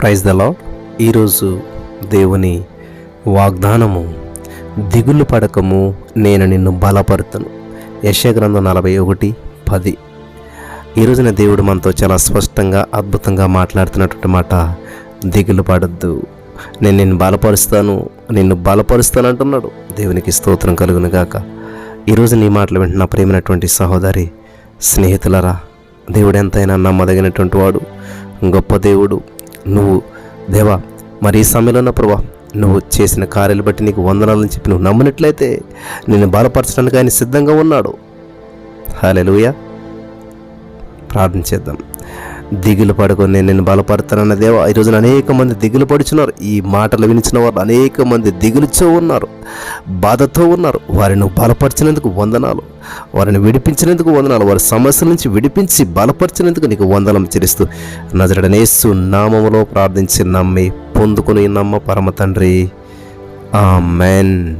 Praise దలో ఈరోజు దేవుని వాగ్దానము దిగులు పడకము నేను నిన్ను బలపరుతను. యశగ్రంథం నలభై ఒకటి పది. ఈ రోజున దేవుడు మనతో చాలా స్పష్టంగా అద్భుతంగా మాట్లాడుతున్నటువంటి మాట దిగులు పడద్దు. నేను నిన్ను బలపరుస్తాను నిన్ను బలపరుస్తాను అంటున్నాడు. దేవునికి స్తోత్రం కలుగును గాక. ఈరోజు నీ మాటలు వింటున్న ప్రేమైనటువంటి సహోదరి స్నేహితులరా దేవుడు ఎంతైనా నమ్మదగినటువంటి వాడు గొప్ప దేవుడు. నువ్వు దేవా మరి ఈ సమయంలో ప్రభా నువ్వు చేసిన కార్యాలు బట్టి నీకు వందనాలని చెప్పి నువ్వు నమ్మినట్లయితే నేను బలపరచడానికి ఆయన సిద్ధంగా ఉన్నాడు. హాలెలుయా ప్రార్థన చేద్దాం. దిగులు పడుకొని నేను బలపడతానన్న దేవా. ఈ రోజున అనేక మంది దిగులు పడుచున్నారు. ఈ మాటలు వినిచిన వారు అనేక మంది దిగులుతో ఉన్నారు. బాధతో ఉన్నారు. వారిని బలపరిచినందుకు వందనాలు. వారిని విడిపించినందుకు వందనాలు. వారి సమస్యల నుంచి విడిపించి బలపరిచినందుకు నీకు వందనం చెల్లిస్తూ నజరడనేసు నామములో ప్రార్థించి నమ్మి పొందుకుని నమ్మ పరమ తండ్రి. ఆమెన్.